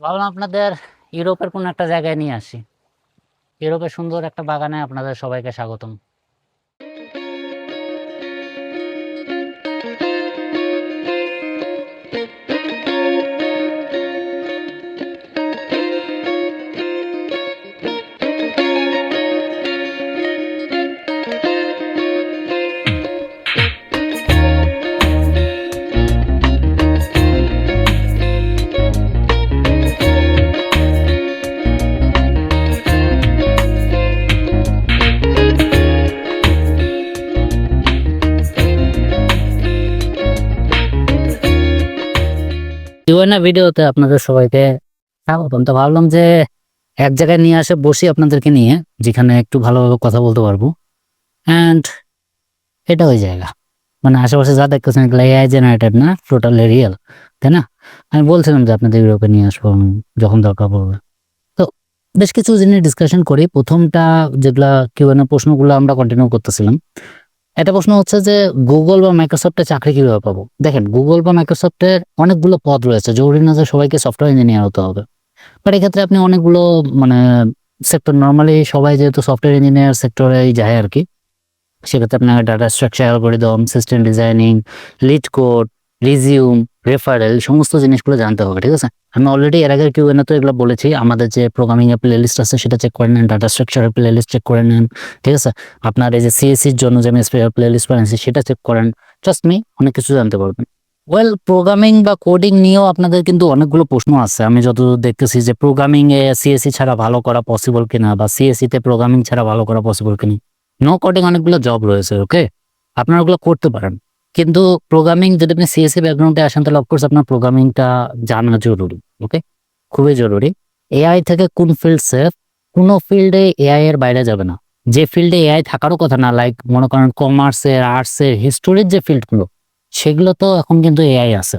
ভাবলাম আপনাদের ইউরোপের কোনো একটা জায়গায় নিয়ে আসি। ইউরোপের সুন্দর একটা বাগানে আপনাদের সবাইকে স্বাগতম। ভিডিওতে আপনাদের সবাইকে স্বাগতম। তো ভাবলাম যে এক জায়গায় নিয়ে আসে বসি আপনাদেরকে নিয়ে, যেখানে একটু ভালোভাবে কথা বলতে পারব। অ্যান্ড এটা ওই জায়গা। মানে আশেপাশে যা দেখতেছেন এগুলো এআই জেনারেটেড না টোটালি রিয়েল তাই না? আমি বলছিলাম যে আপনাদের ইউরোপে নিয়ে আসব যখন দরকার পড়বে। তো বেশ কিছু জিনিস ডিসকাশন করি। প্রথমটা যেগুলা কেউ না প্রশ্নগুলো আমরা কন্টিনিউ করতেছিলাম। একটা প্রশ্ন হচ্ছে যে গুগল বা মাইক্রোসফটে চাকরি কীভাবে পাবো? দেখেন গুগল বা মাইক্রোসফটের অনেকগুলো পদ রয়েছে। জরুরি না যে সবাইকে সফটওয়্যার ইঞ্জিনিয়ার হতে হবে। বাট এক্ষেত্রে আপনি অনেকগুলো মানে সেক্টর নর্মালি সবাই যেহেতু সফটওয়্যার ইঞ্জিনিয়ার সেক্টরেই যায় আর কি, সেক্ষেত্রে আপনাকে data structure algorithm system designing LeetCode resume referral সমস্ত জিনিসগুলো জানতে হবে, ঠিক আছে? আমি অলরেডি এর আগের কিউ তো এগুলো বলেছি, আমাদের যে প্রোগ্রামিং এর প্লে লিস্ট আছে সেটা চেক করে নেন ডাটা স্ট্রাকচারের প্লে লিস্ট চেক করে নেন, ঠিক আছে? আপনার এই যে সিএসসির জন্য যে আমি প্লে লিস্ট বানিয়েছি সেটা চেক করেন জাস্ট মি অনেক কিছু জানতে পারবেন। ওয়েল প্রোগ্রামিং বা কোডিং নিয়েও আপনাদের কিন্তু অনেকগুলো প্রশ্ন আছে, আমি যতদূর দেখতেছি যে প্রোগ্রামিং এ সিএসসি ছাড়া ভালো করা পসিবল কিনা বা সিএসসি তে প্রোগ্রামিং ছাড়া ভালো করা পসিবল কিনা। নো কোডিং অনেকগুলো জব রয়েছে ওকে আপনারা ওগুলো করতে পারেন। কিন্তু প্রোগ্রামিং যদি আপনি সিএসসি ব্যাকগ্রাউন্ডে আসেন, তাহলে অফকোর্স আপনার প্রোগ্রামিংটা জানা জরুরি ওকে খুবই জরুরি। এআই থেকে কোন ফিল্ড সেফ কোনো ফিল্ডে এআই এর বাইরে যাবে না। যে ফিল্ডে এআই থাকারও কথা না লাইক মনে করেন কমার্সের আর্টসের হিস্টোরির যে ফিল্ডগুলো সেগুলো তো এখন কিন্তু এআই আছে।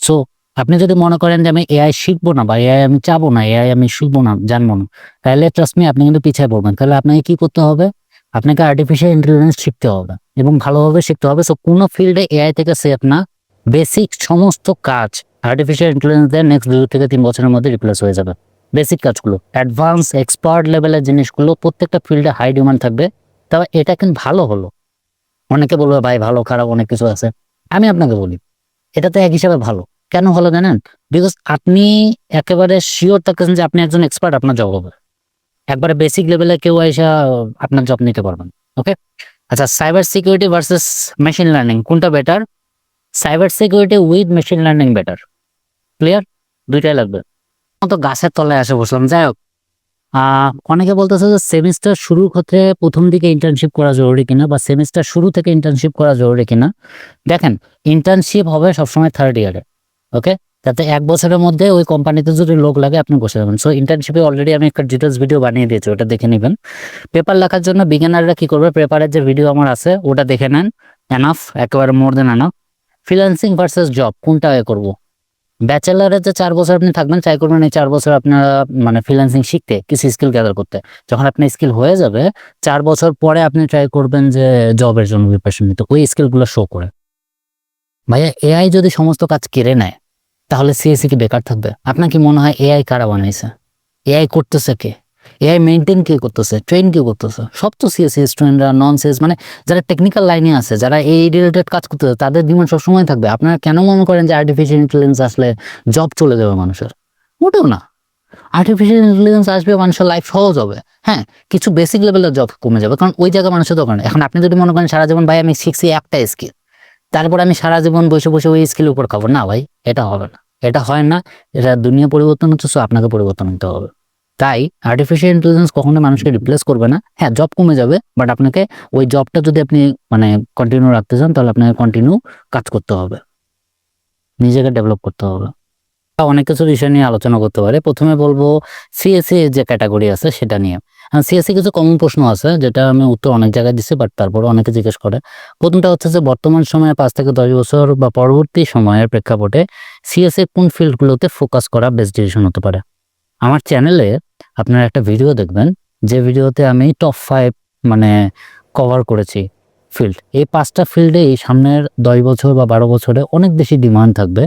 সো আপনি যদি মনে করেন যে আমি এআই শিখব না বা এআই আমি চাবো না এআই আমি শিখব না, জানব না, তাহলে ট্রাস্ট মি আপনি কিন্তু পিছিয়ে পড়বেন। তাহলে আপনাকে কি করতে হবে? আপনাকে আর্টিফিশিয়াল ইন্টেলিজেন্স শিখতে হবে এবং ভালোভাবে শিখতে হবে। সো কোনো ফিল্ডে এআই থেকে সেফ না। বেসিক সমস্ত কাজ আর্টিফিশিয়াল ইন্টেলিজেন্স দিয়ে নেক্সট দু থেকে তিন বছরের মধ্যে রিপ্লেস হয়ে যাবে। বেসিক কাজগুলো অ্যাডভান্স এক্সপার্ট লেভেলের জিনিসগুলো প্রত্যেকটা ফিল্ডে হাই ডিমান্ড থাকবে। তবে এটা কিন্তু ভালো হলো। অনেকে বলবে, ভাই, ভালো, খারাপ, অনেক কিছু আছে। আমি আপনাকে বলি, এটা তো এক হিসাবে ভালো। কেন ভালো জানেন? বিকজ আপনি একেবারে শিওর থাকতেছেন যে আপনি একজন এক্সপার্ট আপনার জব হবে। একবারে বেসিক লেভেলে কেউ এসে আপনার জব নিতে পারবেন ওকে আচ্ছা cyber security versus machine learning কোনটা better cyber security with machine learning better clear দুইটাই লাগবে। তো গাছের তলায় আসে বসলাম, যাই হোক। অনেকে বলতেছে যে সেমিস্টার শুরুর ক্ষেত্রে প্রথম দিকে ইন্টার্নশিপ করা জরুরি কিনা বা সেমিস্টার শুরু থেকে ইন্টার্নশিপ করা জরুরি কিনা? দেখেন ইন্টার্নশিপ হবে সবসময় থার্ড ইয়ারে ওকে যাতে এক বছরের মধ্যে ওই কোম্পানিতে যদি লোক লাগে, আপনি বসে যাবেন। সো ইন্টার্নশিপে অলরেডি আমি একটা ডিটেলস ভিডিও বানিয়ে দিয়েছি, ওটা দেখে নেবেন। পেপার লেখার জন্য বিজ্ঞানাররা কি করবে? পেপারের যে ভিডিও আমার আছে, ওটা দেখে নেন। এনাফ একেবারে মোর than enough freelancing versus job কোনটা আগে করব? ব্যাচেলারে যে চার বছর আপনি থাকবেন ট্রাই করবেন এই চার বছর আপনারা মানে ফ্রিল্যান্সিং শিখতে, কিছু স্কিল গ্যাদার করতে। যখন আপনার স্কিল হয়ে যাবে, চার বছর পরে আপনি ট্রাই করবেন যে জবের জন্য প্রিপারেশন নিতে। ওই স্কিলগুলো শো করে। ভাইয়া এআই যদি সমস্ত কাজ কেড়ে নেয় তাহলে সিএসসি কি বেকার থাকবে? আপনার কি মনে হয় এআই কারা বানাইছে? এআই করতেছে কে? এআই মেনটেন কে করতেছে? ট্রেন কে করতেছে? সব তো সিএসসি স্টুডেন্টরা নন সিএস মানে যারা টেকনিক্যাল লাইনে আছে, যারা এই রিলেটেড কাজ করতেছে, তাদের ডিমান্ড সবসময় থাকবে। আপনারা কেন মনে করেন যে আর্টিফিশিয়াল ইন্টেলিজেন্স আসলে জব চলে যাবে মানুষের? মোটেও না। আর্টিফিশিয়াল ইন্টেলিজেন্স আসবে, মানুষের লাইফ সহজ হবে। হ্যাঁ কিছু বেসিক লেভেলের জব কমে যাবে। কারণ ওই জায়গায় মানুষের দরকার এখন আপনি যদি মনে করেন সারা জীবন, ভাই, আমি শিখছি একটা স্কিল তারপর আমি সারা জীবন বসে বসে ওই স্কিলের উপর খাব। না, ভাই, এটা হবে না। এটা হয় না, এটা দুনিয়া পরিবর্তন হচ্ছে, so আপনাকে পরিবর্তন হতে হবে। তাই আর্টিফিশিয়াল ইন্টেলিজেন্স কখনো মানুষকে রিপ্লেস করবে না। হ্যাঁ জব কমে যাবে বাট আপনাকে ওই জবটা যদি আপনি মানে কন্টিনিউ রাখতে চান, তাহলে আপনাকে কন্টিনিউ কাজ করতে হবে। নিজেকে ডেভেলপ করতে হবে। অনেক কিছু বিষয় নিয়ে আলোচনা করতে পারে। প্রথমে বলব সিএসসি যে ক্যাটাগরি আছে, সেটা নিয়ে। সিএসসি কিছু কমন প্রশ্ন আছে, যেটা আমি উত্তর অনেক জায়গায় দিচ্ছি বাট তারপরে অনেকে জিজ্ঞেস করে। প্রথমটা হচ্ছে যে, বর্তমান সময়ে পাঁচ থেকে দশ বছর বা পরবর্তী সময়ের প্রেক্ষাপটে সিএসসি কোন ফিল্ডগুলোতে ফোকাস করা বেস্ট ডিসিশন হতে পারে? আমার চ্যানেলে আপনারা একটা ভিডিও দেখবেন, যে ভিডিওতে আমি টপ ফাইভ মানে কভার করেছি ফিল্ড এই পাঁচটা ফিল্ডেই সামনের দশ বছর বা বারো বছরে অনেক বেশি ডিমান্ড থাকবে।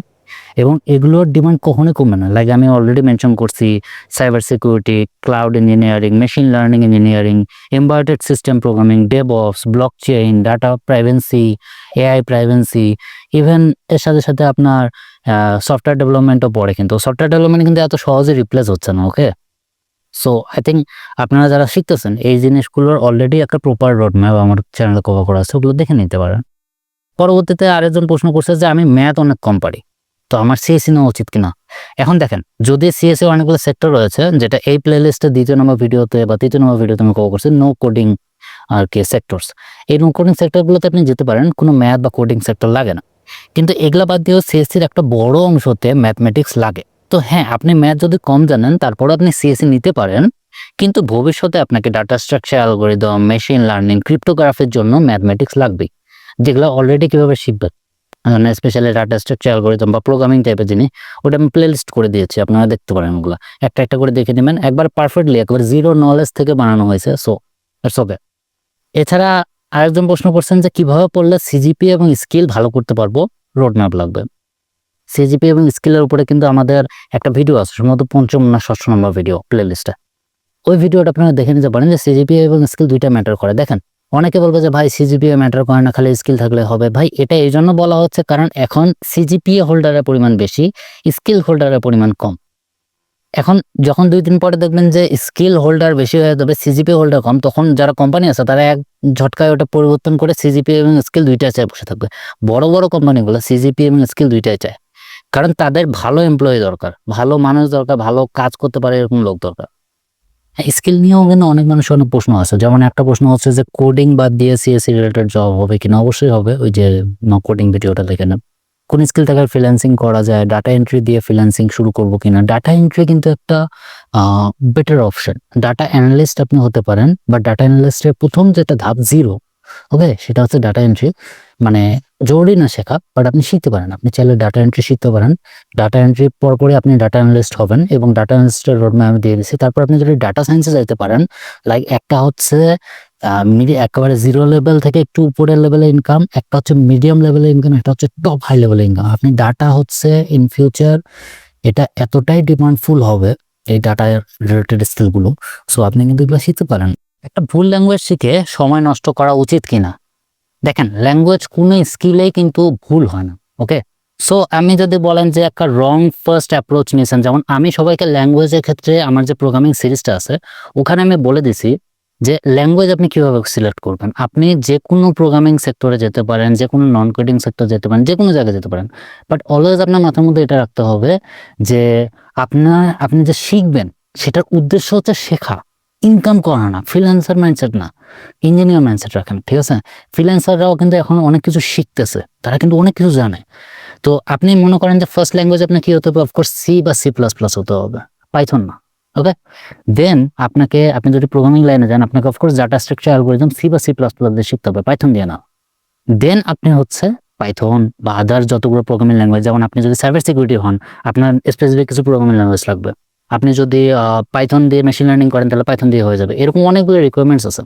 এবং এগুলোর ডিমান্ড কখনোই কমবে না। লাইক আমি অলরেডি মেনশন করছি cyber security cloud engineering machine learning engineering embedded system programming DevOps blockchain data privacy AI privacy even এর সাথে সাথে আপনার সফটওয়্যার ডেভেলপমেন্টও পড়ে কিন্তু। সফটওয়্যার ডেভেলপমেন্ট কিন্তু এত সহজে রিপ্লেস হচ্ছে না ওকে সো আই থিঙ্ক আপনারা যারা শিখতেছেন, এই জিনিসগুলোর অলরেডি একটা প্রপার রোড ম্যাপ আমার চ্যানেলে কভার করা আছে, ওগুলো দেখে নিতে পারেন। পরবর্তীতে আরেকজন প্রশ্ন করছে যে, আমি ম্যাথ অনেক কম পারি। তো আমার সিএসসি নেওয়া উচিত কিনা? এখন দেখেন, যদি সিএসসি অনেকগুলো সেক্টর রয়েছে, যেটা এই প্লে লিস্টে দ্বিতীয় নম্বর ভিডিওতে বা তৃতীয় নম্বর ভিডিওতে আমি কভার করছি নো কোডিং আর কি সেক্টরস এই নো কোডিং সেক্টরগুলোতে আপনি যেতে পারেন, কোনো ম্যাথ বা কোডিং সেক্টর লাগে না। কিন্তু এগুলা বাদ দিয়েও সিএসসির একটা বড় অংশতে ম্যাথমেটিক্স লাগে। তো হ্যাঁ আপনি ম্যাথ যদি কম জানেন তারপর আপনি সিএসসি নিতে পারেন, কিন্তু ভবিষ্যতে আপনাকে data structure algorithm machine learning ক্রিপ্টোগ্রাফির জন্য ম্যাথমেটিক্স লাগবে যেগুলো অলরেডি কীভাবে শিখবেন। স্পেশালি ডাটা স্ট্রাকচার অ্যালগোরিদম বা প্রোগ্রামিং টাইপের জিনিস, ওটা আমি প্লে লিস্ট করে দিয়েছি, আপনারা দেখতে পারেন ওগুলো। একটা একটা করে দেখে নেবেন। একবার পারফেক্টলি একবার জিরো নলেজ থেকে বানানো হয়েছে সো ইটস ওকে এছাড়া আরেকজন প্রশ্ন করছেন যে, কীভাবে পড়লে সিজিপি এবং স্কিল ভালো করতে পারব? রোড ম্যাপ লাগবে সিজিপি এবং স্কিলের উপরে কিন্তু আমাদের একটা ভিডিও আছে, সম্ভবত পঞ্চম না ষষ্ঠ নম্বর ভিডিও প্লে লিস্টে ওই ভিডিওটা আপনারা দেখে নিতে পারেন যে সিজিপি এবং স্কিল দুইটা ম্যাটার করে। দেখেন অনেকে বলবে যে, ভাই সিজিপিএ ম্যাটার করে না, খালি স্কিল থাকলে হবে। ভাই, এটা এই জন্য বলা হচ্ছে, কারণ এখন সিজিপিএ হোল্ডারের পরিমাণ বেশি স্কিল হোল্ডারের পরিমাণ কম। এখন যখন দুই দিন পরে দেখবেন যে স্কিল হোল্ডার বেশি হয়ে যাবে সিজিপি হোল্ডার কম, তখন যারা কোম্পানি আছে, তারা এক ঝটকায় ওটা পরিবর্তন করে সিজিপি এবং স্কিল দুইটাই চায় বসে থাকবে। বড় বড় কোম্পানিগুলো সিজিপি এবং স্কিল দুইটাই চায়। কারণ তাদের ভালো এমপ্লয়ি দরকার, ভালো মানুষ দরকার, ভালো কাজ করতে পারে এরকম লোক দরকার। স্কিল নিয়েও কিন্তু অনেক মানুষের অনেক প্রশ্ন আছে। যেমন একটা প্রশ্ন হচ্ছে যে কোডিং বাদ দিয়ে সিএসসি রিলেটেড জব হবে কিনা? অবশ্যই হবে। ওই যে কোডিং ভিডিওটা দেখে নেন। কোন স্কিল থেকে ফ্রিল্যান্সিং করা যায়? ডাটা এন্ট্রি দিয়ে ফ্রিল্যান্সিং শুরু করব কিনা? ডাটা এন্ট্রি কিন্তু একটা বেটার অপশন ডাটা অ্যানালিস্ট আপনি হতে পারেন বা ডাটা অ্যানালিস্টের প্রথম যেটা ধাপ জিরো ওকে সেটা হচ্ছে ডাটা এন্ট্রি মানে জরুরি না শেখা বাট আপনি শিখতে পারেন। আপনি চাইলে ডাটা এন্ট্রি শিখতে পারেন। ডাটা এন্ট্রি পর পরে আপনি ডাটা অ্যানালিস্ট হবেন এবং ডাটা অ্যানালিস্টের রোডম্যাপ দিয়ে দিচ্ছি তারপর আপনি যদি ডাটা সায়েন্সে যাইতে পারেন লাইক একটা হচ্ছে মিডি একেবারে জিরো লেভেল থেকে একটু উপরের লেভেলের ইনকাম একটা হচ্ছে মিডিয়াম লেভেলের ইনকাম একটা হচ্ছে টপ হাই লেভেলের ইনকাম আপনি ডাটা হচ্ছে ইন ফিউচার এটা এতটাই ডিমান্ডফুল হবে, এই ডাটা রিলেটেড স্কিলগুলো সো আপনি কিন্তু এগুলো শিখতে পারেন। একটা ভুল ল্যাঙ্গুয়েজ শিখে সময় নষ্ট করা উচিত কিনা? দেখেন ল্যাঙ্গুয়েজ কোনো স্কিলেই কিন্তু ভুল হয় না ওকে সো আমি যদি বলেন যে একটা রং ফার্স্ট অ্যাপ্রোচ নিয়েছেন, যেমন আমি সবাইকে ল্যাঙ্গুয়েজের ক্ষেত্রে আমার যে প্রোগ্রামিং সিরিজটা আছে, ওখানে আমি বলে দিছি যে ল্যাঙ্গুয়েজ আপনি কীভাবে সিলেক্ট করবেন? আপনি যে কোনো প্রোগ্রামিং সেক্টরে যেতে পারেন, যে কোনো নন কোডিং সেক্টর যেতে পারেন, যে কোনো জায়গায় যেতে পারেন। বাট অলওয়েজ আপনার মাথার মধ্যে এটা রাখতে হবে যে আপনার, আপনি যে শিখবেন, সেটার উদ্দেশ্য হচ্ছে শেখা। ইনকাম করা না ফ্রিল্যান্সার মাইন্ডসেট না ইঞ্জিনিয়ার মাইন্ডসেট রাখেন, ঠিক আছে? ফ্রিল্যান্সাররাও কিন্তু এখন অনেক কিছু শিখতেছে, তারা কিন্তু অনেক কিছু জানে। তো আপনি মনে করেন যে ফার্স্ট ল্যাঙ্গুয়েজ আপনি কি হতে হবে? অফকোর্স সি বা সি প্লাস প্লাস হতে হবে পাইথন না ওকে দেন আপনাকে, আপনি যদি প্রোগ্রামিং লাইনে যান, আপনাকে of course data structure algorithm C বা সি প্লাস প্লাস দিয়ে শিখতে হবে পাইথন দিয়ে না দেন আপনি হচ্ছে পাইথন বা আদার যতগুলো প্রোগ্রামিং ল্যাঙ্গুয়েজ যেমন আপনি যদি সাইবার সিকিউরিটি হন, আপনার স্পেসিফিক কিছু প্রোগ্রামিং ল্যাঙ্গুয়েজ লাগবে। আপনি যদি পাইথন দিয়ে মেশিন লার্নিং করেন, তাহলে পাইথন দিয়ে হয়ে যাবে। এরকম অনেকগুলো রিকোয়ারমেন্টস আছে।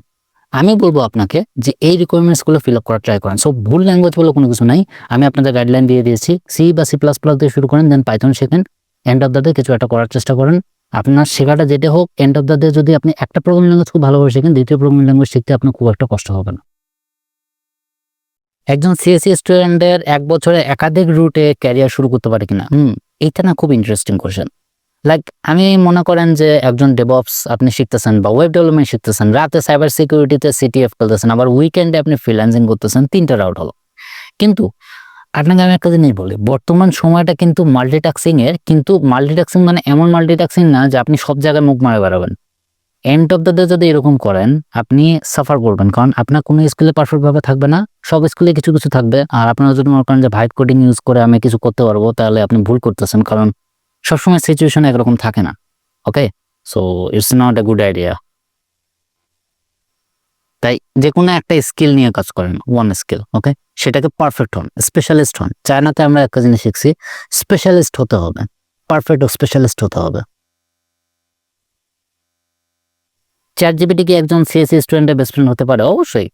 আমি বলব আপনাকে যে এই রিকোয়ারমেন্টসগুলো ফিল আপ করার ট্রাই করেন। সো ভুল ল্যাঙ্গুয়েজ বলে কোনো কিছু নাই। আমি আপনাদের গাইডলাইন দিয়ে দিয়েছি। সি বা সি প্লাস প্লাস দিয়ে শুরু করেন দেন পাইথন শেখেন। এন্ড অফ দ্য ডে কিছু একটা করার চেষ্টা করেন। আপনার শেখাটা যেটা হোক এন্ড অফ দ্য ডে যদি আপনি একটা প্রোগ্রামিং ল্যাঙ্গুয়েজ খুব ভালোভাবে শেখেন, দ্বিতীয় প্রোগ্রামিং ল্যাঙ্গুয়েজ শিখতে আপনার খুব একটা কষ্ট হবে না। একজন সিএসসি স্টুডেন্টের এক বছরে একাধিক রুটে ক্যারিয়ার শুরু করতে পারে কিনা? হুম, এইটা না খুব ইন্টারেস্টিং কোয়েশ্চেন লাইক আমি মনে করেন যে একজন ডেভঅপস আপনি শিখতেছেন বা ওয়েব ডেভেলপমেন্ট শিখতেছেন, রাতে সাইবার সিকিউরিটিতে সিটিএফ খেলতেছেন, আবার উইকেন্ডে আপনি ফ্রিল্যান্সিং করতেছেন, তিনটা রাউট হলো। কিন্তু আপনাকে আমি একটা জিনিস বলি, বর্তমান সময়টা কিন্তু মাল্টিটাস্কিং এর, কিন্তু মাল্টিটাস্কিং মানে এমন মাল্টিটাস্কিং না যে আপনি সব জায়গায় মুখ মারে বেড়াবেন। এন্ড অফ দ্য ডে যদি এরকম করেন, আপনি সাফার করবেন, কারণ আপনার কোনো স্কুলে পারফেক্ট ভাবে থাকবে না, সব স্কুলে কিছু কিছু থাকবে। আর আপনারা যদি মনে করেন যে ভাইট কোডিং ইউজ করে আমি কিছু করতে পারব, তাহলে আপনি ভুল করতেছেন, কারণ সবসময় সিচুয়েশন একরকম থাকে না okay so it's not a good idea তাই যে কোনো একটা স্কিল নিয়ে কাজ করেন ওয়ান স্কিল ওকে সেটাকে পারফেক্ট হন স্পেশালিস্ট হন। চায়নাতে আমরা একটা জিনিস শিখছি স্পেশালিস্ট হতে হবে পারফেক্ট স্পেশালিস্ট হতে হবে। চ্যাট জিপিটি কি একজন সিএসসি স্টুডেন্টের বেস্ট ফ্রেন্ড হতে পারে? অবশ্যই।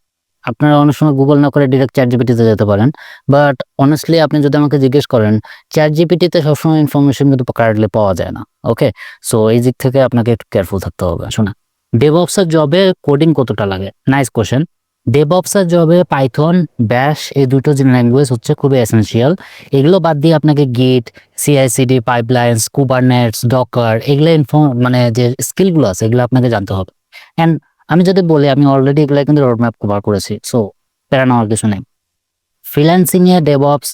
আপনারা অনেক সময় গুগল না করে ডিরেক্ট চ্যাট জিপিটিতে যেতে পারেন। বাট অনেস্টলি আপনি যদি আমাকে জিজ্ঞেস করেন চ্যাট জিপিটিতে সবসময় ইনফরমেশন কিন্তু কারেন্টলি পাওয়া যায় না ওকে সো এই দিক থেকে আপনাকে একটু কেয়ারফুল থাকতে হবে শোনা ডেভঅপসের জবে কোডিং কতটা লাগে? নাইস কোশ্চেন ডেভঅপসের জবে পাইথন ব্যাশ এই দুটো যে ল্যাঙ্গুয়েজ হচ্ছে খুবই এসেন্সিয়াল এগুলো বাদ দিয়ে আপনাকে Git CI CD pipelines Kubernetes Docker এগুলো ইনফর্ম মানে যে স্কিলগুলো আছে, এগুলো আপনাকে জানতে হবে। অ্যান্ড আমি যদি বলি, আমি অলরেডি এগুলো কিন্তু রোডম্যাপ কভার করেছি সো প্যারা নেওয়ার কিছু নেই। ফ্রিল্যান্সিং এ ডেভঅপস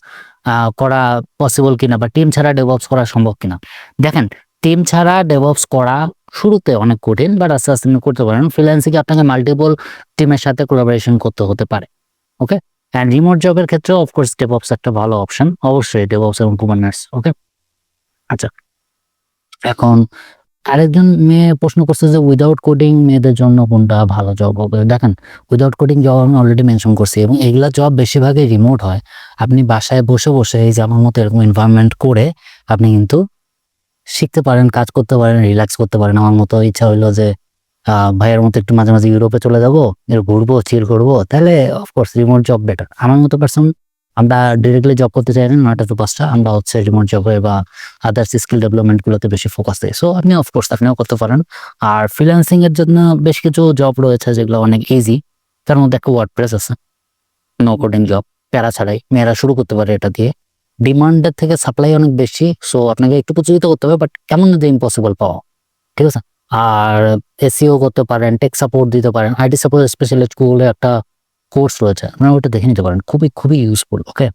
করা পসিবল কিনা বা টিম ছাড়া ডেভঅপস করা সম্ভব কিনা? দেখেন টিম ছাড়া ডেভঅপস করা শুরুতে অনেক কঠিন বাট আস্তে আস্তে আপনি করতে পারেন। ফ্রিল্যান্সিং এ আপনাকে মাল্টিপল টিমের সাথে কোলাবোরেশন করতে হতে পারে ওকে অ্যান্ড রিমোট জবের ক্ষেত্রে অফকোর্স ডেভঅপস একটা ভালো অপশন অবশ্যই ডেভঅপস এবং কুমার্নার্স ওকে আচ্ছা এখন আরেকজন মেয়ে প্রশ্ন করছে যে উইদাউট কোডিং মেয়েদের জন্য কোনটা ভালো জব হবে? দেখেন উইদাউট কোডিং জব আমি অলরেডি মেনশন করছি এবং এগুলা জব বেশিরভাগই রিমোট হয়। আপনি বাসায় বসে বসে এই যে আমার মতো এরকম এনভায়রনমেন্ট করে আপনি কিন্তু শিখতে পারেন, কাজ করতে পারেন রিল্যাক্স করতে পারেন। আমার মতো ইচ্ছা হইল যে ভাইয়ের মতো একটু মাঝে মাঝে ইউরোপে চলে যাব ঘুরবো চিল করব, তাহলে অফকোর্স রিমোট জব বেটার আমার মতো পার্সন আমরা ডিরেক্টলি জব করতে চাই না নয়টা টু পাঁচটা আমরা হচ্ছে রিমোট জবে বা আদার্স স্কিল ডেভেলপমেন্ট গুলোতে বেশি ফোকাস দেয় সো আপনি অফকোর্স আপনিও করতে পারেন। আর ফ্রিল্যান্সিং এর জন্য বেশ কিছু জব রয়েছে যেগুলো অনেক ইজি তার মধ্যে একটা ওয়ার্ড প্রেস আছে। নো কোডিং জব প্যারা ছাড়াই। মেয়েরা শুরু করতে পারে এটা দিয়ে। ডিমান্ডের থেকে সাপ্লাই অনেক বেশি সো আপনাকে একটু প্রচলিত করতে হবে বাট কেমন যদি ইম্পসিবল পাওয়া। ঠিক আছে? আর এসিও করতে পারেন টেক সাপোর্ট দিতে পারেন। আইটি সাপোর্ট স্পেশালিস্ট গুগলে একটা কোর্স রয়েছে, আপনারা ওটা দেখে নিতে পারেন। খুবই খুবই ইউজফুল ওকে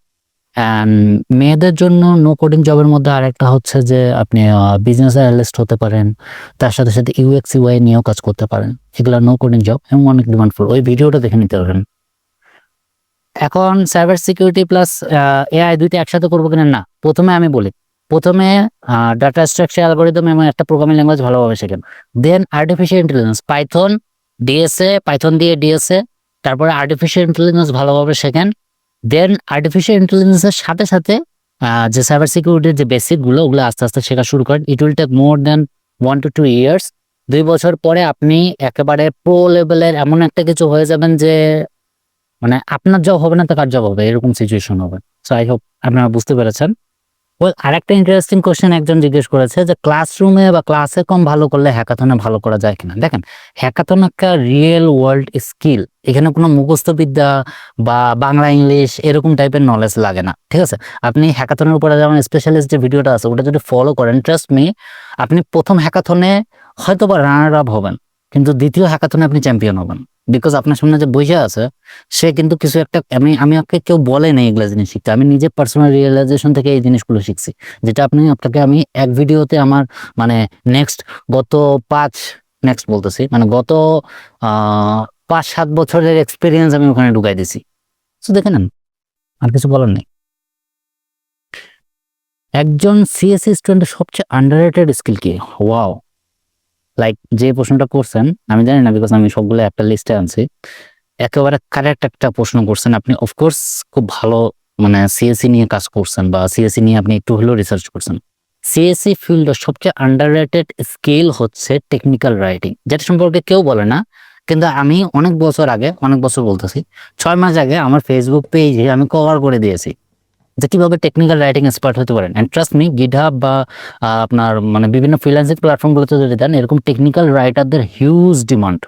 অ্যান্ড মেয়েদের জন্য নো কোডিং জবের মধ্যে আরেকটা হচ্ছে যে, আপনি বিজনেস অ্যানালিস্ট হতে পারেন, তার সাথে সাথে ইউএক্স ইউআই নিয়েও কাজ করতে পারেন। এগুলো নো কোডিং জব এবং অনেক ডিমান্ডফুল ওই ভিডিওটা দেখে নিতে পারেন। এখন সাইবার সিকিউরিটি প্লাস এআই দুইটা একসাথে করব কিনা? না, প্রথমে আমি বলি। প্রথমে ডাটা স্ট্রাকচার অ্যালগোরিদম এবং একটা প্রোগ্রামিং ল্যাঙ্গুয়েজ ভালোভাবে শেখেন। Then artificial intelligence Python DSA Python দিয়ে ডিএসএ তারপরে আর্টিফিশিয়াল ইন্টেলিজেন্স ভালোভাবে শেখেন। দেন আর্টিফিশিয়াল ইন্টেলিজেন্সের সাথে সাথে যে সাইবার সিকিউরিটির যে বেসিকগুলো, ওগুলো আস্তে আস্তে শেখা শুরু করেন। It will take more than one two two years দুই বছর পরে আপনি একেবারে প্রো লেভেলের এমন একটা কিছু হয়ে যাবেন যে মানে আপনার জব হবে না, তো কার জব হবে? এরকম সিচুয়েশন হবে। সো আই হোপ আপনারা বুঝতে পেরেছেন। ওয়েল আরেকটা ইন্টারেস্টিং কোশ্চেন একজন জিজ্ঞেস করেছে যে ক্লাসরুমে বা ক্লাসে কম ভালো করলে হ্যাকাথনে ভালো করা যায় কিনা? দেখেন হ্যাকাথন একটা রিয়েল ওয়ার্ল্ড স্কিল এখানে কোনো মুখস্থ বিদ্যা বা বাংলা, ইংলিশ এরকম টাইপের নলেজ লাগে না, ঠিক আছে? আপনি হ্যাকাথনের উপরে যেমন স্পেশালিস্ট যে ভিডিওটা আছে, ওটা যদি ফলো করেন ট্রাস্ট মি আপনি প্রথম হ্যাকাথনে হয়তো বা রানার আপ হবেন, কিন্তু দ্বিতীয় হ্যাকাথনে আপনি চ্যাম্পিয়ন হবেন। বিকজ আপনার সামনে যে বসে আছে, সে কিন্তু কিছু একটা, আমি আমি আপনাকে কেউ বলে নেই এগুলো জিনিস শিখতে। আমি নিজে পার্সোনাল রিয়েলাইজেশন থেকে এই জিনিসগুলো শিখছি। যেটা আপনি, আপনাকে আমি এক ভিডিওতে আমার মানে নেক্সট গত পাঁচ নেক্সট বলতেছি মানে গত পাঁচ, সাত বছরের এক্সপিরিয়েন্স আমি ওখানে ঢুকাই দিছি। তো দেখে নেন, আর কিছু বলার নেই। একজন সিএসসি স্টুডেন্টের সবচেয়ে আন্ডার স্কিল কি? ওয়াও লাইক যে প্রশ্নটা করছেন, আমি জানি না বিকজ আমি সবগুলো একটা লিস্টে আনছি। একেবারে কারেক্ট একটা প্রশ্ন করছেন। আপনি অফকোর্স খুব ভালো মানে সিএসসি নিয়ে কাজ করছেন বা সিএসসি নিয়ে আপনি একটু হলেও রিসার্চ করছেন। সিএসসি ফিল্ডের সবচেয়ে আন্ডার স্কিল হচ্ছে টেকনিক্যাল রাইটিং যেটা সম্পর্কে কেউ বলে না, কিন্তু আমি অনেক বছর আগে, অনেক বছর বলতেছি, ছয় মাস আগে আমার ফেসবুক পেজে আমি কভার করে দিয়েছি। যে কীভাবে টেকনিক্যাল রাইটিং এক্সপার্ট হতে পারেন। অ্যান্ড ট্রাস্ট মি গিটহাব বা আপনার মানে বিভিন্ন ফ্রিল্যান্সিং প্ল্যাটফর্মগুলোতে যদি দেন, এরকম টেকনিক্যাল রাইটারদের হিউজ ডিমান্ড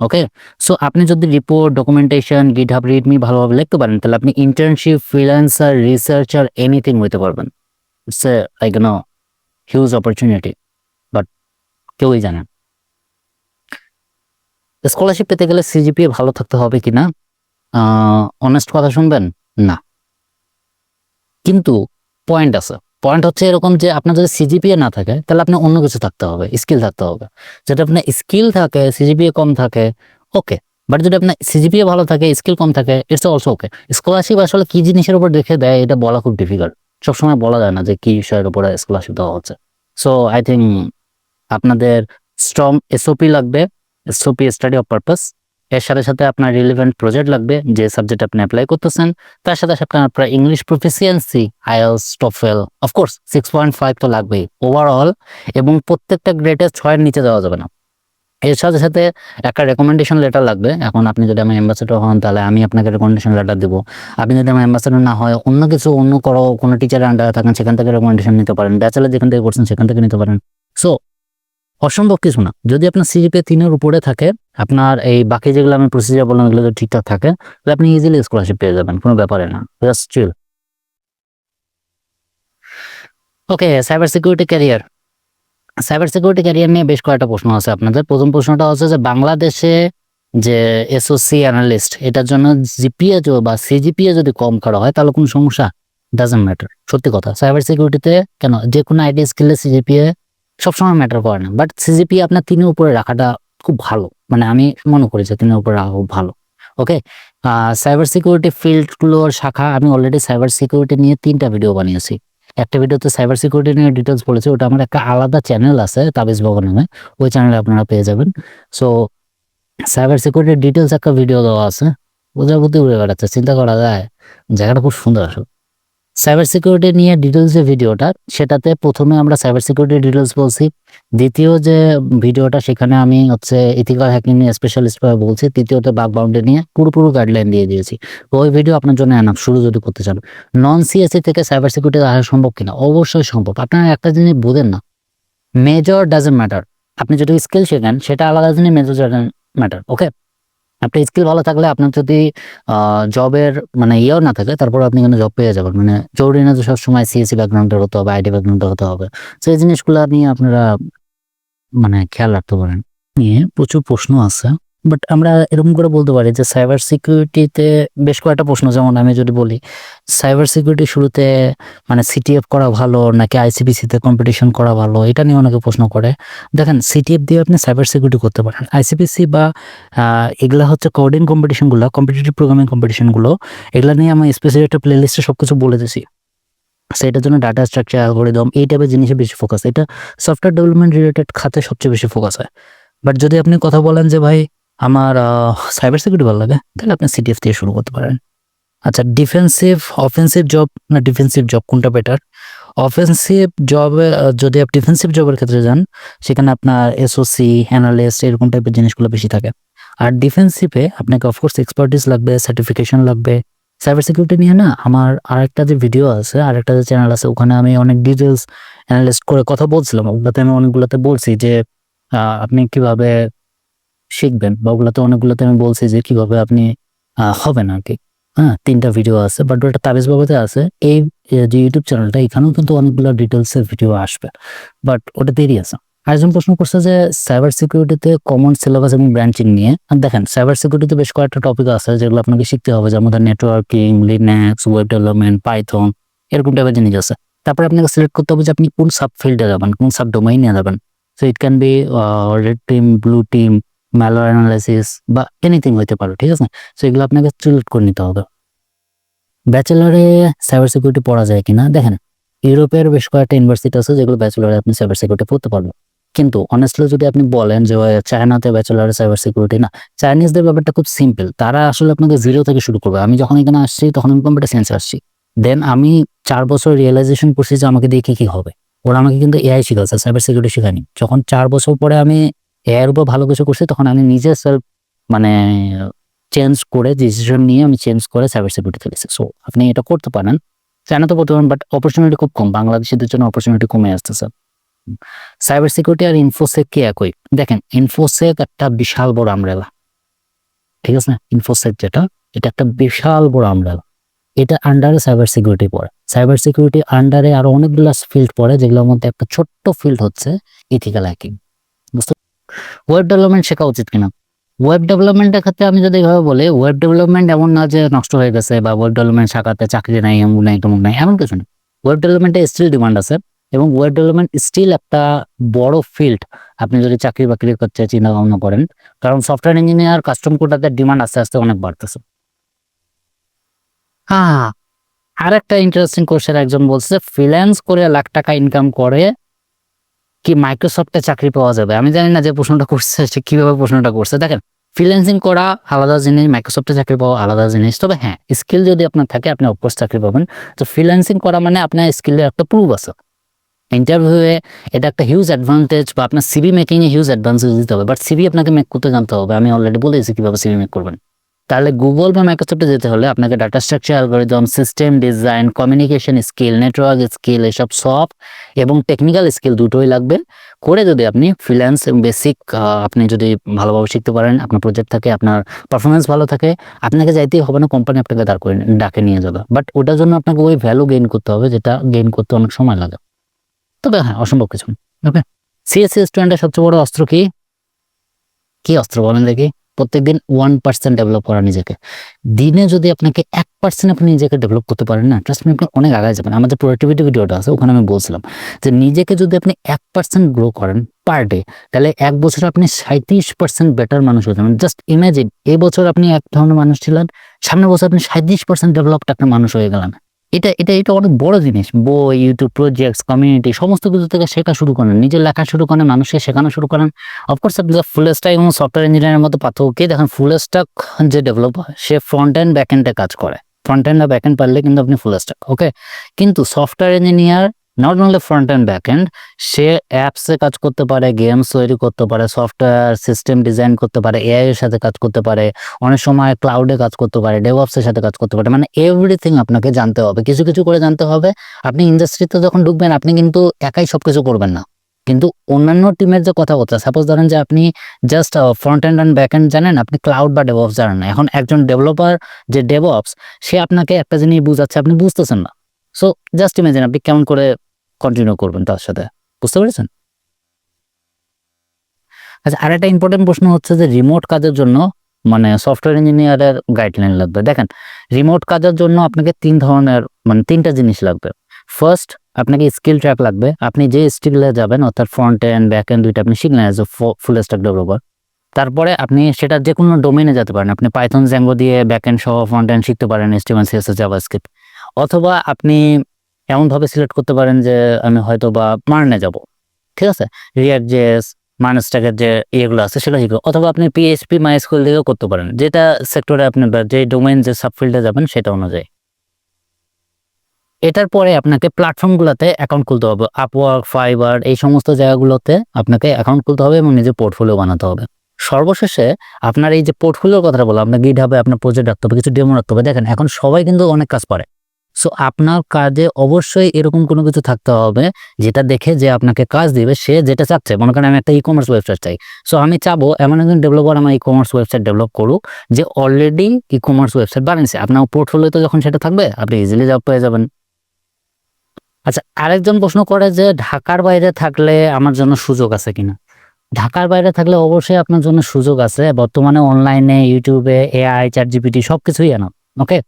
ওকে সো আপনি যদি রিপোর্ট ডকুমেন্টেশন গিটহাব রিডমি ভালোভাবে লিখতে পারেন, তাহলে আপনি ইন্টার্নশিপ ফ্রিল্যান্সার রিসার্চার এনিথিং হইতে পারবেন। It's a like no huge opportunity but কেউই জানে স্কলারশিপ পেতে গেলে সিজিপিএ ভালো থাকতে হবে কিনা অনেস্ট কথা শুনবেন? না। কিন্তু পয়েন্ট আছে। পয়েন্ট হচ্ছে এরকম যে আপনার যদি সিজিপিএ না থাকে, তাহলে আপনার অন্য কিছু থাকতে হবে স্কিল থাকতে হবে। যদি আপনার স্কিল থাকে সিজিপিএ কম থাকে ওকে বাট যদি আপনার সিজিপিএ ভালো থাকে স্কিল কম থাকে ইটস অলসো ওকে স্কলারশিপ আসলে কি জিনিসের উপর দেখে দেয়, এটা বলা খুব ডিফিকাল্ট সবসময় বলা যায় না যে কি বিষয়ের উপরে স্কলারশিপ দেওয়া হচ্ছে। সো আই থিঙ্ক আপনাদের স্ট্রং এসওপি লাগবে এসওপি স্টাডি অফ পারপাস এর সাথে সাথে আপনার রিলেভেন্ট প্রজেক্ট লাগবে, যে সাবজেক্ট আপনি অ্যাপ্লাই করতেছেন। তার সাথে সাথে আপনার English proficiency IELTS TOEFL of course six point five তো লাগবেই ওভারঅল এবং প্রত্যেকটা গ্রেডে ছয়ের নিচে দেওয়া যাবে না। এর সাথে সাথে একটা রেকমেন্ডেশন লেটার লাগবে। এখন আপনি যদি আমার অ্যাম্বাসেডর হন, তাহলে আমি আপনাকে রেকমেন্ডেশন লেটার দেবো। আপনি যদি আমার অ্যাম্বাসেডর না হয়, অন্য কিছু, অন্য করো কোনো টিচারের আন্ডারে থাকেন, সেখান থেকে রেকমেন্ডেশন নিতে পারেন। ব্যাচেলার যেখান থেকে করছেন, সেখান থেকে নিতে পারেন। সো অসম্ভব কিছু না। যদি আপনার সিজিপি তিনের উপরে থাকে, আপনার এই বাকি যেগুলো আমি প্রসিজার বললাম, এগুলো যদি ঠিকঠাক থাকে, তাহলে আপনি ইজিলি স্কলারশিপ পেয়ে যাবেন, কোনো ব্যাপারে না। Just chill okay cyber security career cyber security career নিয়ে বেশ কয়েকটা প্রশ্ন আছে আপনাদের। প্রথম প্রশ্নটা হচ্ছে যে, বাংলাদেশে যে এসওসি অ্যানালিস্ট এটার জন্য জিপিএ বা সিজিপিএ যদি কম করা হয়, তাহলে কোনো সমস্যা? ডাজেন্ট ম্যাটার সত্যি কথা সাইবার সিকিউরিটিতে কেন? যে কোনো আইডি স্কিলে সিজিপিএ সবসময় ম্যাটার করে না। বাট সিজিপি আপনার তিনের উপরে রাখাটা খুব ভালো। মানে আমি মনে করি যে তিনের উপরে রাখা খুব ভালো। ওকে সাইবার সিকিউরিটি ফিল্ডগুলোর শাখা, আমি অলরেডি সাইবার সিকিউরিটি নিয়ে তিনটা ভিডিও বানিয়েছি। একটা ভিডিওতে সাইবার সিকিউরিটি নিয়ে ডিটেলস বলেছি, ওটা আমার একটা আলাদা চ্যানেল আছে, তাবিজ ভবন নামে। ওই চ্যানেলে আপনারা পেয়ে যাবেন। সো সাইবার সিকিউরিটির ডিটেলস একটা ভিডিও দেওয়া আছে। ওদের বুদ্ধি উড়ে বেড়াচ্ছে, চিন্তা করা যায়। জায়গাটা খুব সুন্দর আসলে। সাইবার সিকিউরিটি নিয়ে ডিটেলস যে ভিডিওটা সেটাতে প্রথমে আমরা সাইবার সিকিউরিটি ডিটেলস বলছি। দ্বিতীয় যে ভিডিওটা সেখানে আমি হচ্ছে ইথিক্যাল হ্যাকিং নিয়ে স্পেশালিস্ট ভাবে বলছি। তৃতীয়তে বাগ বাউন্ডারি নিয়ে পুরোপুরো গাইডলাইন দিয়ে দিয়েছি। ওই ভিডিও আপনার জন্য এনাফ শুরু যদি করতে চান। নন সিএসসি থেকে সাইবার সিকিউরিটি আসা সম্ভব কিনা? অবশ্যই সম্ভব। আপনারা একটা জিনিস বোঝেন না। মেজর ডাজেন্ট ম্যাটার আপনি যদি স্কিল শেখেন, সেটা আলাদা জিনিস মেজর ডাজেন্ট ম্যাটার ওকে আপনার স্কিল ভালো থাকলে আপনার যদি জবের মানে ইয়েও না থাকে, তারপর আপনি কিন্তু জব পেয়ে যাবেন। মানে জরুরি না যে সবসময় সিএসি ব্যাকগ্রাউন্ডের হতে হবে আইটি ব্যাকগ্রাউন্ডের হতে হবে। তো এই জিনিসগুলো নিয়ে আপনারা মানে খেয়াল রাখতে পারেন। নিয়ে প্রচুর প্রশ্ন আছে। বাট আমরা এরকম করে বলতে পারি যে সাইবার সিকিউরিটিতে বেশ কয়েকটা প্রশ্ন, যেমন আমি যদি বলি সাইবার সিকিউরিটি শুরুতে মানে সিটিএফ করা ভালো নাকি আইসিপিসিতে কম্পিটিশন করা ভালো, এটা নিয়ে অনেকে প্রশ্ন করে। দেখেন সিটিএফ দিয়ে আপনি সাইবার সিকিউরিটি করতে পারেন। আইসিপিসি বা এগুলা হচ্ছে কোডিং কম্পিটিশনগুলো কম্পিটিটিভ প্রোগ্রামিং কম্পিটিশনগুলো এগুলা নিয়ে আমি স্পেশালি একটা প্লে লিস্টে সব কিছু বলে দিয়েছি সেটার জন্য ডাটা স্ট্রাকচার অ্যালগোরিদম এই টাইপের জিনিসে বেশি ফোকাস এটা সফটওয়্যার ডেভেলপমেন্ট রিলেটেড খাতে সবচেয়ে বেশি ফোকাস হয়। বাট যদি আপনি কথা বলেন যে ভাই আমার সাইবার সিকিউরিটি ভালো লাগে, তাহলে আপনি সিটিএফ দিয়ে শুরু করতে পারেন। আচ্ছা ডিফেন্সিভ অফেন্সিভ জব না ডিফেন্সিভ জব কোনটা বেটার অফেন্সিভ জবে যদি আপনি ডিফেন্সিভ জবের ক্ষেত্রে যান, সেখানে আপনার এসওসি অ্যানালিস্ট এরকম টাইপের জিনিসগুলো বেশি থাকে। আর ডিফেন্সিভে আপনাকে অফকোর্স এক্সপার্টিস লাগবে সার্টিফিকেশন লাগবে। সাইবার সিকিউরিটি নিয়ে না, আমার আরেকটা যে ভিডিও আছে, আরেকটা যে চ্যানেল আছে, ওখানে আমি অনেক ডিটেলস অ্যানালিস্ট করে কথা বলছিলাম। ওগুলোতে আমি অনেকগুলোতে বলছি যে আপনি কীভাবে শিখবেন। বা ওগুলাতে অনেকগুলোতে আমি বলছি যে কীভাবে আপনি হবেন আর কি হ্যাঁ তিনটা ভিডিও আছে বাট ওটা তাবিজ বাবাতে আছে। এই যে ইউটিউব চ্যানেলটা এখানেও কিন্তু অনেকগুলো ডিটেলস এর ভিডিও আসবে। বাট ওটা দেরি আছে। আরেকজন প্রশ্ন করছে যে সাইবার সিকিউরিটিতে কমন সিলেবাস এবং ব্রাঞ্চিং নিয়ে, আর দেখেন সাইবার সিকিউরিটিতে বেশ কয়েকটা টপিক আছে, যেগুলো আপনাকে শিখতে হবে। যেমন networking Linux web development Python এরকম টাইপের জিনিস আছে। তারপরে আপনাকে সিলেক্ট করতে হবে যে আপনি কোন সাব ফিল্ডে যাবেন, কোন সাব ডোমাইনে যাবেন। So it can be red team blue team malware analysis বা এনিথিং হইতে পারে, ঠিক আছে? সো এগুলো আপনাকে সিলেক্ট করে নিতে হবে। ব্যাচেলারে সাইবার সিকিউরিটি পড়া যায় কিনা? দেখেন ইউরোপের বেশ কয়েকটা ইউনিভার্সিটি আছে যেগুলো ব্যাচেলারে আপনি সাইবার সিকিউরিটি পড়তে পারবেন। কিন্তু অনেস্টলি যদি আপনি বলেন যে চায়নাতে ব্যাচেলারে সাইবার সিকিউরিটি না চাইনিজদের ব্যাপারটা খুব সিম্পল তারা আসলে আপনাকে জিরো থেকে শুরু করবে। আমি যখন এখানে আসছি, তখন আমি কম্পিউটার সায়েন্সে আসছি। দেন আমি চার বছর রিয়েলাইজেশন করছি যে, আমাকে দিয়ে কি কি হবে। ওরা আমাকে কিন্তু এআই শিখাচ্ছে সাইবার সিকিউরিটি শেখায়নি। যখন চার বছর পরে আমি এআইয়ের উপর ভালো কিছু করছি, তখন আমি নিজে সেলফ মানে চেঞ্জ করে ডিসিশন নিয়ে আমি চেঞ্জ করে সাইবার সিকিউরিটি গেছি সো আপনি এটা করতে পারেন। চায়না তো করতে পারেন বাট অপরচুনিটি খুব কম। বাংলাদেশিদের জন্য অপরচুনিটি কমে আসতেছে। সাইবার সিকিউরিটি আর ইনফোসেক কি একই? দেখেন ইনফোসেক একটা বিশাল বড় আমরেলা ঠিক আছে? না ইনফোসেক যেটা, এটা একটা বিশাল বড় আমরেলা এটা আন্ডারে সাইবার সিকিউরিটি পড়ে। সাইবার সিকিউরিটি আন্ডারে আরও অনেকগুলো ফিল্ড পড়ে, যেগুলোর মধ্যে একটা ছোট্ট ফিল্ড হচ্ছে ইথিক্যাল হ্যাকিং ওয়েব ডেভেলপমেন্ট শেখা উচিত কিনা? ওয়েব ডেভেলপমেন্টের ক্ষেত্রে আমি যদি এভাবে বলি ওয়েব ডেভেলপমেন্ট এমন না যে নষ্ট হয়ে গেছে বা ওয়েব ডেভেলপমেন্ট শাখাতে চাকরি নাই, এমন নাই, তেমন নাই, এমন কিছু না। ওয়েব ডেভেলপমেন্টে স্টিল ডিমান্ড আছে এবং ওয়েব ডেভেলপমেন্ট স্টিল একটা বড় ফিল্ড আপনি যদি চাকরি বাকরির ক্ষেত্রে চিন্তা ভাবনা করেন, কারণ সফটওয়্যার ইঞ্জিনিয়ার কাস্টম কোটাতে ডিমান্ড আস্তে আস্তে অনেক বাড়তেছে। হ্যাঁ আর একটা ইন্টারেস্টিং কোর্সের একজন বলছে ফ্রিল্যান্স করে লাখ টাকা ইনকাম করে কি মাইক্রোসফটে চাকরি পাওয়া যাবে? আমি জানি না যে প্রশ্নটা করছে, সে কীভাবে প্রশ্নটা করছে। দেখেন ফ্রিল্যান্সিং করা আলাদা জিনিস মাইক্রোসফটে চাকরি পাওয়া আলাদা জিনিস। তবে হ্যাঁ স্কিল যদি আপনার থাকে, আপনি অফকোর্স চাকরি পাবেন। তো ফ্রিল্যান্সিং করা মানে আপনার স্কিলের একটা প্রুফ আছে। ইন্টারভিউয়ে এটা একটা হিউজ অ্যাডভান্টেজ বা আপনার সিবি মেকিংয়ে হিউজ অ্যাডভান্টেজ দিতে হবে। বাট সিবি আপনাকে মেক করতে জানতে হবে। আমি অলরেডি বলেছি কীভাবে সিবি মেক করবেন। তাহলে গুগল বা মাইক্রোসফটে যেতে হলে আপনাকে data structure algorithm system design communication skill network skill এসব সব এবং টেকনিক্যাল স্কিল দুটোই লাগবে করে যদি আপনি ফ্রিল্যান্স বেসিক আপনি যদি ভালোভাবে শিখতে পারেন, আপনার প্রজেক্ট থাকে, আপনার পারফরমেন্স ভালো থাকে, আপনাকে যাইতেই হবে না কোম্পানি আপনাকে দাঁড় করে ডাকে নিয়ে যাবে। বাট ওটার জন্য আপনাকে ওই ভ্যালু গেইন করতে হবে যেটা গেইন করতে অনেক সময় লাগে। তবে হ্যাঁ অসম্ভব কিছু। ওকে সিএসসি স্টুডেন্টের সবচেয়ে বড় অস্ত্র কি? কি অস্ত্র বলেন দেখি। প্রত্যেকদিন ওয়ান পার্সেন্ট ডেভেলপ করা নিজেকে। দিনে যদি আপনাকে এক পার্সেন্ট আপনি নিজেকে ডেভেলপ করতে পারেন না ট্রাস্ট আপনি অনেক আগায় যাবেন। আমাদের প্রোডাক্টিভিটি ভিডিওটা আছে, ওখানে আমি বলছিলাম যে নিজেকে যদি আপনি এক পার্সেন্ট গ্রো করেন পার ডে তাহলে এক বছর আপনি সাঁত্রিশ পার্সেন্ট বেটার মানুষ হয়ে যাবেন জাস্ট ইমাজিন এই বছর আপনি এক ধরনের মানুষ ছিলেন, সামনের বছর আপনি সাঁত্রিশ পার্সেন্ট ডেভেলপড একটা মানুষ হয়ে গেলেন। এটা এটা এটা অনেক বড় জিনিস। বই ইউটিউব প্রজেক্টস কমিউনিটি সমস্ত কিছু থেকে শেখা শুরু করেন। নিজের লেখা শুরু করেন, মানুষকে শেখানো শুরু করেন। অফকোর্স আপনি ফুল স্ট্যাক এবং সফটওয়্যার ইঞ্জিনিয়ারের মতো পার্থক্য দেখেন ফুল স্টাক যে ডেভেলপার সে ফ্রন্ট অ্যান্ড ব্যাক অ্যান্ডে কাজ করে। ফ্রন্ট অ্যান্ড বা ব্যাক অ্যান্ড পারলে কিন্তু আপনি ফুল স্টাক ওকে কিন্তু software engineer not only front end back end সে অ্যাপসে কাজ করতে পারে গেমস তৈরি করতে পারে সফটওয়্যার সিস্টেম ডিজাইন করতে পারে এআই এর সাথে কাজ করতে পারে, অনেক সময় ক্লাউডে কাজ করতে পারে ডেভঅপস এর সাথে কাজ করতে পারে মানে এভরিথিং আপনাকে জানতে হবে, কিছু কিছু করে জানতে হবে। আপনি ইন্ডাস্ট্রিতে যখন ঢুকবেন, আপনি কিন্তু একাই সবকিছু করবেন না। কিন্তু অন্যান্য টিমের যে কথা হচ্ছে সাপোজ ধরেন যে আপনি just front end and back end জানেন, আপনি ক্লাউড বা ডেভঅপস জানেন না। এখন একজন ডেভেলপার যে ডেভঅপস সে আপনাকে একটা জিনিস বুঝাচ্ছে, আপনি বুঝতেছেন না। সো জাস্ট ইমেজিন আপনি কেমন করে কন্টিনিউ করবেন তার সাথে। বুঝতে পেরেছেন? আচ্ছা আর একটা ইম্পর্টেন্ট প্রশ্ন হচ্ছে যে রিমোট কাজের জন্য মানে সফটওয়্যার ইঞ্জিনিয়ারের গাইডলাইন লাগবে। দেখেন রিমোট কাজের জন্য আপনাকে তিন ধরনের মানে তিনটা জিনিস লাগবে। ফার্স্ট আপনাকে স্কিল ট্র্যাক লাগবে। আপনি যে স্কিলে যাবেন, অর্থাৎ ফ্রন্ট এন্ড ব্যাক এন্ড দুইটা আপনি শিখলেন as a full stack developer তারপরে আপনি সেটা যে কোনো ডোমেনে যেতে পারেন। আপনি পাইথন জ্যাঙ্গো দিয়ে ব্যাক এন্ড সহ ফ্রন্ট এন্ড শিখতে পারেন এসটিএমএল সিএসএস জাভাস্ক্রিপ্ট অথবা আপনি এমনভাবে সিলেক্ট করতে পারেন যে আমি হয়তো বা মার্নে যাব। ঠিক আছে? রিয়াক্ট জেস মাইনাসটাকের যে ইয়েগুলো আছে সেগুলো শিখব। অথবা আপনি পিএইচপি মাই স্কুল দিকেও করতে পারেন। যেটা সেক্টরে আপনি যে ডোমেন যে সাবফিল্ডে যাবেন সেটা অনুযায়ী। এটার পরে আপনাকে প্ল্যাটফর্মগুলোতে অ্যাকাউন্ট খুলতে হবে। আপওয়ার্ক ফাইবার এই সমস্ত জায়গাগুলোতে আপনাকে অ্যাকাউন্ট খুলতে হবে এবং নিজের পোর্টফোলিও বানাতে হবে। সর্বশেষে আপনার এই যে পোর্টফোলিওর কথা বললাম, আপনার গিট হবে আপনার প্রজেক্ট রাখতে হবে, কিছু ডেমো রাখতে হবে। দেখেন, এখন সবাই কিন্তু অনেক কাজ পারে। সো আপনার কাজে অবশ্যই এরকম কোনো কিছু থাকতে হবে, যেটা দেখে যে আপনাকে কাজ দিবে, সে যেটা চাচ্ছে। মনে করেন আমি একটা ই কমার্স ওয়েবসাইট চাই। সো আমি চাবো এমন একজন ডেভেলপার আমার ই কমার্স ওয়েবসাইট ডেভেলপ করুক, যে অলরেডি ই কমার্স ওয়েবসাইট বানিয়েছে আপনার পোর্টফোলিওতে যখন সেটা থাকবে, আপনি ইজিলি জব পেয়ে যাবেন। আচ্ছা আরেকজন প্রশ্ন করে যে, ঢাকার বাইরে থাকলে আমার জন্য সুযোগ আছে কিনা? ঢাকার বাইরে থাকলে অবশ্যই আপনার জন্য সুযোগ আছে। বর্তমানে অনলাইনে ইউটিউবে এআই চ্যাট জিপিটি সব কিছুই এনা ওকে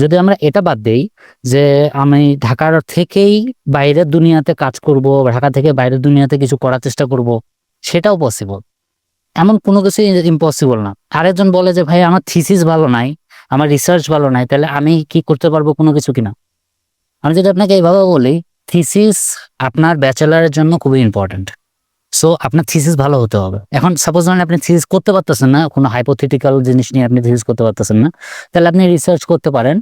যদি আমরা এটা বাদ দেই যে আমি ঢাকার থেকেই বাইরের দুনিয়াতে কাজ করব ঢাকা থেকে বাইরের দুনিয়াতে কিছু করার চেষ্টা করব, সেটাও পসিবল এমন কোনো কিছু ইম্পসিবল না। আরেকজন বলে যে, ভাই, আমার থিসিস ভালো নাই, আমার রিসার্চ ভালো নাই, তাহলে আমি কি করতে পারব কোনো কিছু কিনা? আমি যদি আপনাকে এইভাবে বলি থিসিস আপনার ব্যাচেলারের জন্য খুবই ইম্পর্ট্যান্ট সো আপনার থিসিস ভালো হতে হবে। এখন সাপোজ ধরেন আপনি থিসিস করতে পারতেছেন না, কোনো হাইপোথেটিক্যাল জিনিস নিয়ে আপনি থিসিস করতে পারতেছেন না, তাহলে আপনি রিসার্চ করতে পারেন।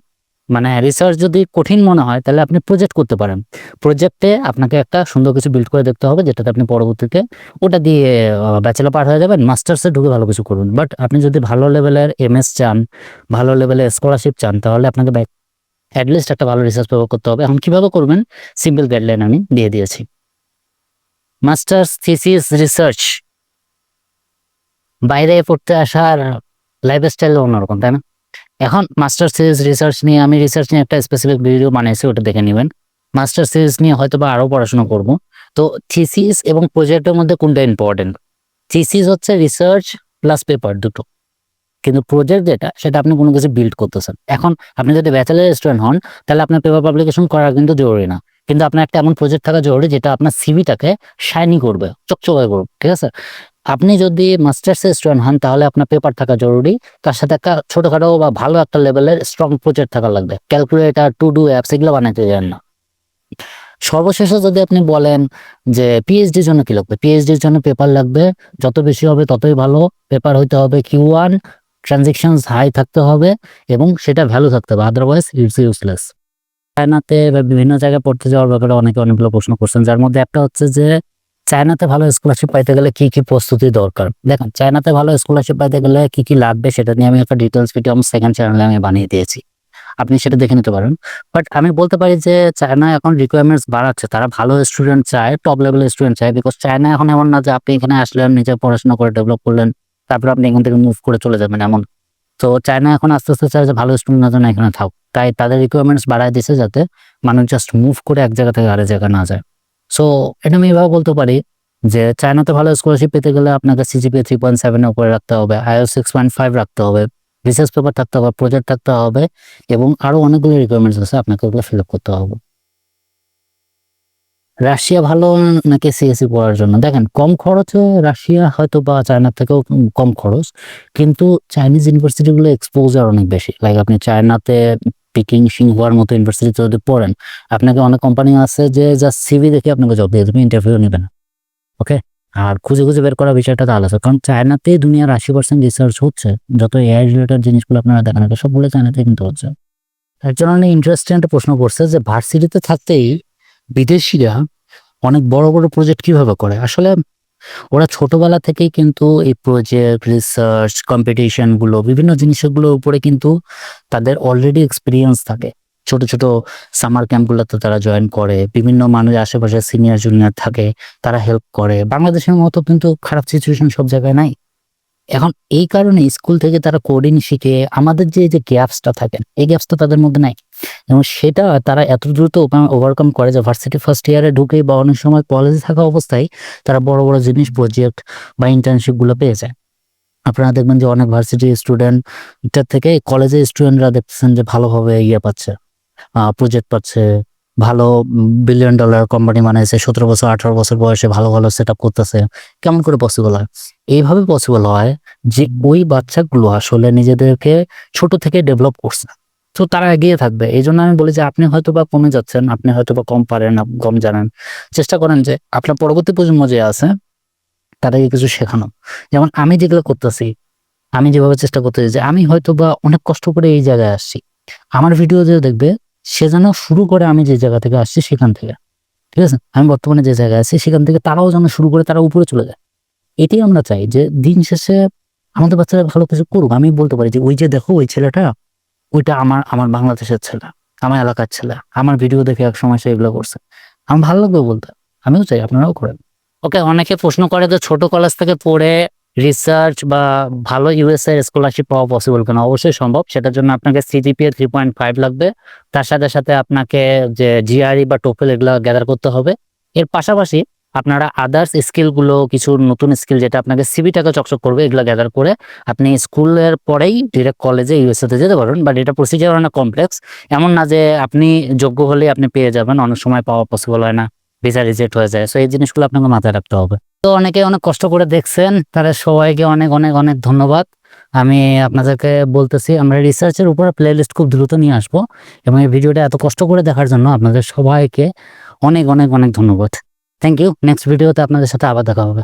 মানে রিসার্চ যদি কঠিন মনে হয়, তাহলে আপনি প্রজেক্ট করতে পারেন। প্রজেক্টে আপনাকে একটা সুন্দর কিছু বিল্ড করে দেখতে হবে, যেটাতে আপনি পরবর্তীতে ওটা দিয়ে ব্যাচেলার পার হয়ে যাবেন মাস্টার্সে ঢুকে ভালো কিছু করবেন। বাট আপনি যদি ভালো লেভেলের এমএস চান, ভালো লেভেলের স্কলারশিপ চান, তাহলে আপনাকে অ্যাটলিস্ট একটা ভালো রিসার্চ পেপার করতে হবে। এখন কীভাবে করবেন? সিম্পল গাইডলাইন আমি দিয়ে দিয়েছি। মাস্টার্স থিসিস রিসার্চ বাইরে পড়তে আসার লাইফ লাইফস্টাইল অন্যরকম, তাই না? এখন মাস্টার সিরিজ রিসার্চ নিয়ে আমি রিসার্চ নিয়ে একটা স্পেসিফিক ভিডিও বানিয়েছি, ওটা দেখে নেবেন। মাস্টার সিরিজ নিয়ে হয়তো বা আরও পড়াশোনা করব। তো থিসিস এবং প্রজেক্টের মধ্যে কোনটা ইম্পর্টেন্ট থিসিস হচ্ছে রিসার্চ প্লাস পেপার দুটো। কিন্তু প্রজেক্ট যেটা, সেটা আপনি কোনো কিছু বিল্ড করতেছেন। এখন আপনি যদি ব্যাচেলার স্টুডেন্ট হন, তাহলে আপনার পেপার পাবলিকেশন করা কিন্তু জরুরি না। কিন্তু আপনার একটা এমন প্রজেক্ট থাকা জরুরি যেটা আপনার সিভিটাকে শাইনি করবে, চকচকে করবে, ঠিক আছে? আপনি যদি মাস্টার্স স্টুডেন্ট হন, তাহলে আপনার পেপার থাকা জরুরি। তার সাথে একটা ছোটখাটো বা ভালো একটা লেভেলের স্ট্রং প্রজেক্ট থাকা লাগবে। ক্যালকুলেটার টু ডু অ্যাপস এগুলো বানাতে যান না। সর্বশেষে যদি আপনি বলেন যে পিএইচডির জন্য কি লাগবে? পিএইচডির জন্য পেপার লাগবে। যত বেশি হবে, ততই ভালো। পেপার হইতে হবে কিউ ওয়ান ট্রানজেকশন হাই থাকতে হবে এবং সেটা ভ্যালু থাকতে হবে আদারওয়াইজ ইটস ইউজলেস চায়নাতে বিভিন্ন জায়গায় পড়তে যাওয়ার ব্যাপারে অনেকে অনেকগুলো প্রশ্ন করছেন, যার মধ্যে একটা হচ্ছে যে চায়নাতে ভালো স্কলারশিপ পাইতে গেলে কি কি প্রস্তুতি দরকার? দেখেন, চায়নাতে ভালো স্কলারশিপ পাইতে গেলে কি কি লাগবে সেটা নিয়ে আমি একটা ডিটেলস ভিডিও আমার সেকেন্ড চ্যানেলে আমি বানিয়ে দিয়েছি। আপনি সেটা দেখে নিতে পারেন। বাট আমি বলতে পারি যে চায়না এখন রিকোয়ারমেন্টস বাড়াচ্ছে। তারা ভালো স্টুডেন্ট চায় টপ লেভেল স্টুডেন্ট চায় বিকজ চায়না এখন এমন না যে আপনি এখানে আসলেন, নিজে পড়াশোনা করে ডেভেলপ করলেন, তারপর আপনি এখান থেকে মুভ করে চলে যাবেন এমন। তো চায়না এখন আস্তে আস্তে চায় যে ভালো স্টুডেন্ট যেন এখানে থাক তাই তাদের রিকোয়ারমেন্টস বাড়ায় দিছে যাতে মানুষ জাস্ট মুভ করে এক জায়গা থেকে আরেক জায়গা না যায়। সো এটা আমি এভাবে বলতে পারি যে চায়নাতে ভালো স্কলারশিপ পেতে গেলে আপনাকে সিজিপিএ থ্রি পয়েন্ট সেভেনের উপরে রাখতে হবে আইও সিক্স পয়েন্ট ফাইভ রাখতে হবে রিসার্চ পেপার থাকতে হবে প্রজেক্ট থাকতে হবে এবং আরও অনেকগুলো রিকোয়ারমেন্টস আছে আপনাকে ওগুলো ফিল আপ করতে হবে। রাশিয়া ভালো নাকি সিএসসি পড়ার জন্য? দেখেন, কম খরচে রাশিয়া হয়তো বা চায়নার থেকেও কম খরচ, কিন্তু চাইনিজ ইউনিভার্সিটিগুলো এক্সপোজার অনেক বেশি। লাইক আপনি চায়নাতে পিকিং সিংহুয়ার মতো ইউনিভার্সিটিতে যদি পড়েন, আপনাকে অনেক কোম্পানি আছে যে জাস্ট সিভি দেখে আপনাকে জব দিয়ে দেবে ইন্টারভিউ নেবে না ওকে আর খুঁজে খুঁজে বের করা বিষয়টা তো আলাদা, কারণ চায়নাতে দুনিয়ার আশি পার্সেন্ট রিসার্চ হচ্ছে, যত এআই রিলেটেড জিনিসগুলো আপনারা দেখেন, এটা সবগুলো চায়নাতে কিন্তু হচ্ছে। একজন অনেক ইন্টারেস্টিং একটা প্রশ্ন করছে যে ভার্সিটিতে থাকতেই বিদেশিরা অনেক বড় বড় প্রজেক্ট কীভাবে করে? আসলে ওরা ছোটবেলা থেকেই কিন্তু এই প্রজেক্ট রিসার্চ কম্পিটিশনগুলো, বিভিন্ন জিনিসগুলোর উপরে কিন্তু তাদের অলরেডি এক্সপিরিয়েন্স থাকে। ছোট ছোট সামার ক্যাম্পগুলোতে তারা জয়েন করে, বিভিন্ন মানুষ আশেপাশে সিনিয়র জুনিয়র থাকে, তারা হেল্প করে। বাংলাদেশের মতো কিন্তু খারাপ সিচুয়েশন সব জায়গায় নাই। এখন এই কারণে স্কুল থেকে তারা কোডিং শিখে, আমাদের যে যে গ্যাপসটা থাকে, এই গ্যাপসটা তাদের মধ্যে নাই। এবং সেটা তারা এত দ্রুত ওভারকাম করে যে ভার্সিটি ফার্স্ট ইয়ারে ঢুকে বা অনেক সময় কলেজে থাকা অবস্থায় তারা বড় বড় জিনিস প্রজেক্ট বা ইন্টার্নশিপগুলো পেয়ে যায়। আপনারা দেখবেন যে অনেক ভার্সিটি স্টুডেন্টটার থেকে কলেজের স্টুডেন্টরা দেখতেছেন যে ভালোভাবে ইয়ে পাচ্ছে প্রজেক্ট পাচ্ছে, ভালো বিলিয়ন ডলার কোম্পানি বানাইছে, সতেরো বছর, আঠারো বছর বয়সে ভালো ভালো সেট আপ করতেছে, কেমন করে পসিবল হয়? এইভাবে পসিবল হয় যে ওই বাচ্চাগুলো আসলে নিজেদেরকে ছোট থেকে ডেভেলপ করছে তো তারা এগিয়ে থাকবে। এই জন্য আমি বলি যে আপনি হয়তো বা কমে যাচ্ছেন, আপনি হয়তো বা কম পারেন কম জানেন। চেষ্টা করেন যে আপনার পরবর্তী প্রজন্ম যে আছে, তাদেরকে কিছু শেখানো। যেমন আমি যেগুলো করতেছি, আমি যেভাবে চেষ্টা করতেছি যে আমি হয়তো বা অনেক কষ্ট করে এই জায়গায় আসছি। আমার ভিডিও যে দেখবে, সে যেন শুরু করে আমি যে জায়গা থেকে আসছি সেখান থেকে। ঠিক আছে? আমি বর্তমানে যে জায়গায় আছি, সেখান থেকে তারাও যেন শুরু করে তারা উপরে চলে যায়। এটাই আমরা চাই যে দিন শেষে আমাদের বাচ্চারা ভালো কিছু করুক। আমি বলতে পারি যে ওই যে দেখো, ওই ছেলেটা ওইটা আমার আমার বাংলাদেশের ছেলে, আমার এলাকার ছেলে। আমার ভিডিও দেখে এক সময় সে এগুলো করছে। আমার ভালো লাগবে বলতে। আমিও চাই, আপনারাও করেন। ওকে, অনেকে প্রশ্ন করে যে ছোট কলেজ থেকে পড়ে রিসার্চ বা ভালো ইউএসএ স্কলারশিপ পাওয়া পসিবল কেন? অবশ্যই সম্ভব। সেটার জন্য আপনাকে সিজিপিএ থ্রি পয়েন্ট ফাইভ লাগবে। তার সাথে সাথে আপনাকে যে জিআরই বা টোফেল এগুলো গ্যাদার করতে হবে। এর পাশাপাশি আপনারা আদার্স স্কিলগুলো কিছু নতুন স্কিল যেটা আপনাকে সিবিটাকে চকচক করবে, এগুলো গ্যাদার করে আপনি স্কুলের পরেই ডিরেক্ট কলেজে ইউএসএতে যেতে পারবেন। বাট এটা প্রসিজার অনেক কমপ্লেক্স এমন না যে আপনি যোগ্য হলে আপনি পেয়ে যাবেন। অনেক সময় পাওয়া পসিবল হয় না। ভিসা রিজেক্ট হয়ে যায়। সো এই জিনিসগুলো আপনাকে মাথায় রাখতে হবে। তো অনেকে অনেক কষ্ট করে দেখছেন। তারা সবাইকে অনেক অনেক অনেক ধন্যবাদ। আমি আপনাদেরকে বলতেছি, আমরা রিসার্চের উপরে প্লে লিস্ট খুব দ্রুত নিয়ে আসব। এবং এই ভিডিওটা এত কষ্ট করে দেখার জন্য আপনাদের সবাইকে অনেক অনেক অনেক ধন্যবাদ। থ্যাংক ইউ নেক্সট ভিডিওতে আপনাদের সাথে আবার দেখা হবে।